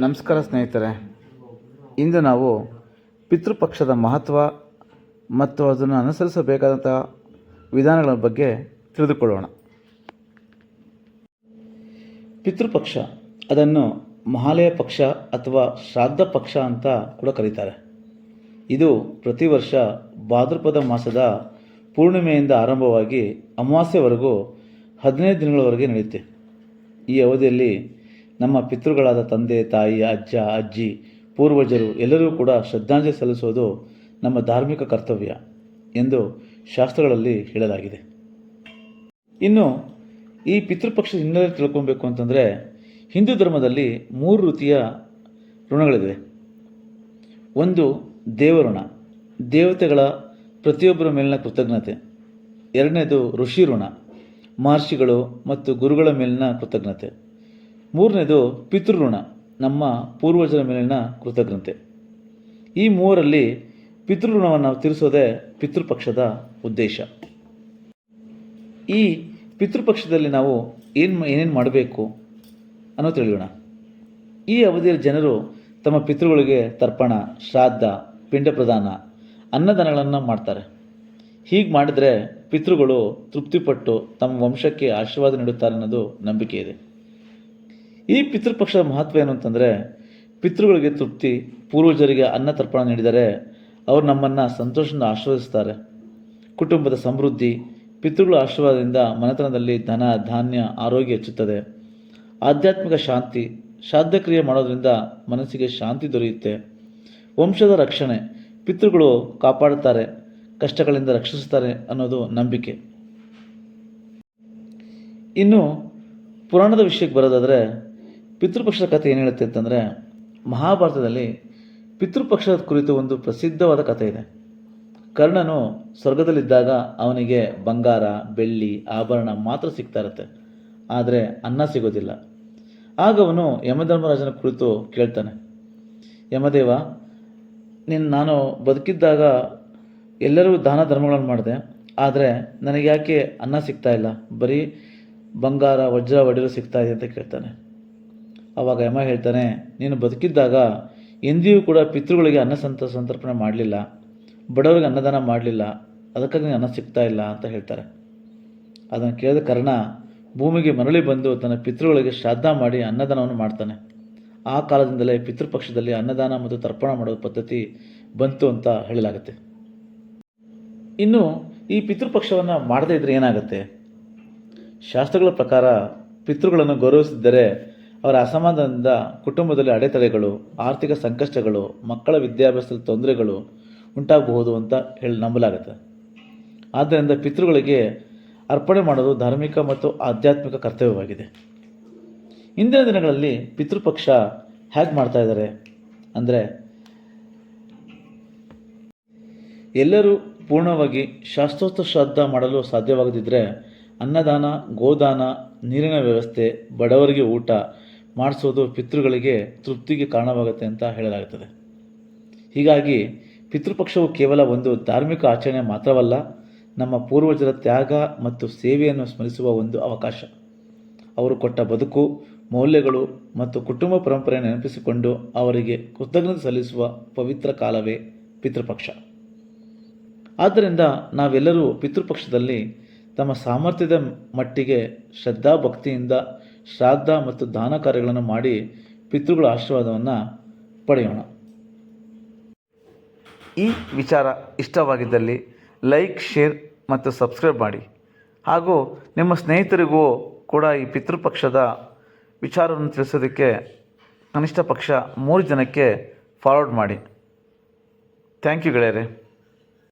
ನಮಸ್ಕಾರ ಸ್ನೇಹಿತರೆ. ಇಂದು ನಾವು ಪಿತೃಪಕ್ಷದ ಮಹತ್ವ ಮತ್ತು ಅದನ್ನು ಅನುಸರಿಸಬೇಕಾದಂಥ ವಿಧಾನಗಳ ಬಗ್ಗೆ ತಿಳಿದುಕೊಳ್ಳೋಣ. ಪಿತೃಪಕ್ಷ ಅದನ್ನು ಮಹಾಲಯ ಪಕ್ಷ ಅಥವಾ ಶ್ರಾದ್ದ ಪಕ್ಷ ಅಂತ ಕೂಡ ಕರೀತಾರೆ. ಇದು ಪ್ರತಿ ವರ್ಷ ಭಾದ್ರಪದ ಮಾಸದ ಪೂರ್ಣಿಮೆಯಿಂದ ಆರಂಭವಾಗಿ ಅಮಾವಾಸ್ಯವರೆಗೂ ಹದಿನೈದು ದಿನಗಳವರೆಗೆ ನಡೆಯುತ್ತೆ. ಈ ಅವಧಿಯಲ್ಲಿ ನಮ್ಮ ಪಿತೃಗಳಾದ ತಂದೆ, ತಾಯಿ, ಅಜ್ಜ, ಅಜ್ಜಿ, ಪೂರ್ವಜರು ಎಲ್ಲರೂ ಕೂಡ ಶ್ರದ್ಧಾಂಜಲಿ ಸಲ್ಲಿಸೋದು ನಮ್ಮ ಧಾರ್ಮಿಕ ಕರ್ತವ್ಯ ಎಂದು ಶಾಸ್ತ್ರಗಳಲ್ಲಿ ಹೇಳಲಾಗಿದೆ. ಇನ್ನು ಈ ಪಿತೃಪಕ್ಷದ ಹಿನ್ನೆಲೆ ತಿಳ್ಕೊಬೇಕು ಅಂತಂದರೆ ಹಿಂದೂ ಧರ್ಮದಲ್ಲಿ ಮೂರು ರೀತಿಯ ಋಣಗಳಿವೆ. ಒಂದು ದೇವಋಣ, ದೇವತೆಗಳ ಪ್ರತಿಯೊಬ್ಬರ ಮೇಲಿನ ಕೃತಜ್ಞತೆ. ಎರಡನೇದು ಋಷಿ ಋಣ, ಮಹರ್ಷಿಗಳು ಮತ್ತು ಗುರುಗಳ ಮೇಲಿನ ಕೃತಜ್ಞತೆ. ಮೂರನೇದು ಪಿತೃಋಣ, ನಮ್ಮ ಪೂರ್ವಜರ ಮೇಲಿನ ಕೃತಜ್ಞತೆ. ಈ ಮೂವರಲ್ಲಿ ಪಿತೃಋಣವನ್ನು ತೀರಿಸೋದೇ ಪಿತೃಪಕ್ಷದ ಉದ್ದೇಶ. ಈ ಪಿತೃಪಕ್ಷದಲ್ಲಿ ನಾವು ಏನು ಏನೇನು ಮಾಡಬೇಕು ಅನ್ನೋ ತಿಳಿಯೋಣ. ಈ ಅವಧಿಯಲ್ಲಿ ಜನರು ತಮ್ಮ ಪಿತೃಗಳಿಗೆ ತರ್ಪಣ, ಶ್ರಾದ್ದ ಪಿಂಡ ಪ್ರದಾನ ಅನ್ನದಾನಗಳನ್ನು ಮಾಡ್ತಾರೆ. ಹೀಗೆ ಮಾಡಿದರೆ ಪಿತೃಗಳು ತೃಪ್ತಿಪಟ್ಟು ತಮ್ಮ ವಂಶಕ್ಕೆ ಆಶೀರ್ವಾದ ನೀಡುತ್ತಾರೆ ಅನ್ನೋದು ನಂಬಿಕೆ ಇದೆ. ಈ ಪಿತೃಪಕ್ಷದ ಮಹತ್ವ ಏನು ಅಂತಂದರೆ, ಪಿತೃಗಳಿಗೆ ತೃಪ್ತಿ, ಪೂರ್ವಜರಿಗೆ ಅನ್ನ ತರ್ಪಣ ನೀಡಿದರೆ ಅವರು ನಮ್ಮನ್ನು ಸಂತೋಷದಿಂದ ಆಶೀರ್ವದಿಸ್ತಾರೆ. ಕುಟುಂಬದ ಸಮೃದ್ಧಿ, ಪಿತೃಗಳ ಆಶೀರ್ವಾದದಿಂದ ಮನೆತನದಲ್ಲಿ ಧನ, ಧಾನ್ಯ, ಆರೋಗ್ಯ ಹೆಚ್ಚುತ್ತದೆ. ಆಧ್ಯಾತ್ಮಿಕ ಶಾಂತಿ, ಶ್ರಾದ್ದಕ್ರಿಯೆ ಮಾಡೋದರಿಂದ ಮನಸ್ಸಿಗೆ ಶಾಂತಿ ದೊರೆಯುತ್ತೆ. ವಂಶದ ರಕ್ಷಣೆ, ಪಿತೃಗಳು ಕಾಪಾಡುತ್ತಾರೆ, ಕಷ್ಟಗಳಿಂದ ರಕ್ಷಿಸುತ್ತಾರೆ ಅನ್ನೋದು ನಂಬಿಕೆ. ಇನ್ನು ಪುರಾಣದ ವಿಷಯಕ್ಕೆ ಬರೋದಾದರೆ ಪಿತೃಪಕ್ಷದ ಕಥೆ ಏನು ಹೇಳುತ್ತೆ ಅಂತಂದರೆ, ಮಹಾಭಾರತದಲ್ಲಿ ಪಿತೃಪಕ್ಷದ ಕುರಿತು ಒಂದು ಪ್ರಸಿದ್ಧವಾದ ಕಥೆ ಇದೆ. ಕರ್ಣನು ಸ್ವರ್ಗದಲ್ಲಿದ್ದಾಗ ಅವನಿಗೆ ಬಂಗಾರ, ಬೆಳ್ಳಿ, ಆಭರಣ ಮಾತ್ರ ಸಿಗ್ತಾ ಇರುತ್ತೆ. ಆದರೆ ಅನ್ನ ಸಿಗೋದಿಲ್ಲ. ಆಗ ಅವನು ಯಮಧರ್ಮರಾಜನ ಕುರಿತು ಕೇಳ್ತಾನೆ. ಯಮದೇವ ನಿನ್ನ ನಾನು ಬದುಕಿದ್ದಾಗ ಎಲ್ಲರೂ ದಾನ ಧರ್ಮಗಳನ್ನು ಮಾಡಿದೆ, ಆದರೆ ನನಗೆ ಯಾಕೆ ಅನ್ನ ಸಿಗ್ತಾ ಇಲ್ಲ? ಬರೀ ಬಂಗಾರ, ವಜ್ರ ಒಡೆಯಲು ಸಿಗ್ತಾ ಇದೆ ಅಂತ ಕೇಳ್ತಾನೆ. ಆವಾಗ ಯಮ ಹೇಳ್ತಾನೆ, ನೀನು ಬದುಕಿದ್ದಾಗ ಎಂದಿಯೂ ಕೂಡ ಪಿತೃಗಳಿಗೆ ಅನ್ನ ಸಂತ, ಸಂತರ್ಪಣೆ ಮಾಡಲಿಲ್ಲ. ಬಡವರಿಗೆ ಅನ್ನದಾನ ಮಾಡಲಿಲ್ಲ. ಅದಕ್ಕಾಗಿ ನೀನು ಅನ್ನ ಸಿಗ್ತಾ ಇಲ್ಲ ಅಂತ ಹೇಳ್ತಾರೆ. ಅದನ್ನು ಕೇಳಿದ ಕರ್ಣ ಭೂಮಿಗೆ ಮರಳಿ ಬಂದು ತನ್ನ ಪಿತೃಗಳಿಗೆ ಶ್ರಾದ್ದ ಮಾಡಿ ಅನ್ನದಾನವನ್ನು ಮಾಡ್ತಾನೆ. ಆ ಕಾಲದಿಂದಲೇ ಪಿತೃಪಕ್ಷದಲ್ಲಿ ಅನ್ನದಾನ ಮತ್ತು ತರ್ಪಣ ಮಾಡುವ ಪದ್ಧತಿ ಬಂತು ಅಂತ ಹೇಳಲಾಗುತ್ತೆ. ಇನ್ನು ಈ ಪಿತೃಪಕ್ಷವನ್ನು ಮಾಡದೇ ಇದ್ದರೆ ಏನಾಗುತ್ತೆ? ಶಾಸ್ತ್ರಗಳ ಪ್ರಕಾರ ಪಿತೃಗಳನ್ನು ಗೌರವಿಸಿದ್ದರೆ ಅವರ ಅಸಮಾಧಾನದಿಂದ ಕುಟುಂಬದಲ್ಲಿ ಅಡೆತಡೆಗಳು, ಆರ್ಥಿಕ ಸಂಕಷ್ಟಗಳು, ಮಕ್ಕಳ ವಿದ್ಯಾಭ್ಯಾಸದ ತೊಂದರೆಗಳು ಉಂಟಾಗಬಹುದು ಅಂತ ಹೇಳಿ ನಂಬಲಾಗುತ್ತೆ. ಆದ್ದರಿಂದ ಪಿತೃಗಳಿಗೆ ಅರ್ಪಣೆ ಮಾಡೋದು ಧಾರ್ಮಿಕ ಮತ್ತು ಆಧ್ಯಾತ್ಮಿಕ ಕರ್ತವ್ಯವಾಗಿದೆ. ಇಂದಿನ ದಿನಗಳಲ್ಲಿ ಪಿತೃಪಕ್ಷ ಹೇಗೆ ಮಾಡ್ತಾ ಇದ್ದಾರೆ? ಅಂದರೆ ಎಲ್ಲರೂ ಪೂರ್ಣವಾಗಿ ಶಾಸ್ತ್ರೋತ್ತ ಶ್ರಾದ್ದ ಮಾಡಲು ಸಾಧ್ಯವಾಗದಿದ್ದರೆ ಅನ್ನದಾನ, ಗೋದಾನ, ನೀರಿನ ವ್ಯವಸ್ಥೆ, ಬಡವರಿಗೆ ಊಟ ಮಾಡಿಸೋದು ಪಿತೃಗಳಿಗೆ ತೃಪ್ತಿಗೆ ಕಾರಣವಾಗುತ್ತೆ ಅಂತ ಹೇಳಲಾಗುತ್ತದೆ. ಹೀಗಾಗಿ ಪಿತೃಪಕ್ಷವು ಕೇವಲ ಒಂದು ಧಾರ್ಮಿಕ ಆಚರಣೆ ಮಾತ್ರವಲ್ಲ, ನಮ್ಮ ಪೂರ್ವಜರ ತ್ಯಾಗ ಮತ್ತು ಸೇವೆಯನ್ನು ಸ್ಮರಿಸುವ ಒಂದು ಅವಕಾಶ. ಅವರು ಕೊಟ್ಟ ಬದುಕು, ಮೌಲ್ಯಗಳು ಮತ್ತು ಕುಟುಂಬ ಪರಂಪರೆ ನೆನಪಿಸಿಕೊಂಡು ಅವರಿಗೆ ಕೃತಜ್ಞತೆ ಸಲ್ಲಿಸುವ ಪವಿತ್ರ ಕಾಲವೇ ಪಿತೃಪಕ್ಷ. ಆದ್ದರಿಂದ ನಾವೆಲ್ಲರೂ ಪಿತೃಪಕ್ಷದಲ್ಲಿ ತಮ್ಮ ಸಾಮರ್ಥ್ಯದ ಮಟ್ಟಿಗೆ ಶ್ರದ್ಧಾ ಭಕ್ತಿಯಿಂದ ಶ್ರಾದ್ದ ಮತ್ತು ದಾನ ಕಾರ್ಯಗಳನ್ನು ಮಾಡಿ ಪಿತೃಗಳ ಆಶೀರ್ವಾದವನ್ನು ಪಡೆಯೋಣ. ಈ ವಿಚಾರ ಇಷ್ಟವಾಗಿದ್ದಲ್ಲಿ ಲೈಕ್, ಶೇರ್ ಮತ್ತು ಸಬ್ಸ್ಕ್ರೈಬ್ ಮಾಡಿ. ಹಾಗೂ ನಿಮ್ಮ ಸ್ನೇಹಿತರಿಗೂ ಕೂಡ ಈ ಪಿತೃಪಕ್ಷದ ವಿಚಾರವನ್ನು ತಿಳಿಸೋದಕ್ಕೆ ಕನಿಷ್ಠ ಪಕ್ಷ ಮೂರು ಜನಕ್ಕೆ ಫಾರ್ವರ್ಡ್ ಮಾಡಿ. ಥ್ಯಾಂಕ್ ಯು ಗೆಳೆಯರೆ.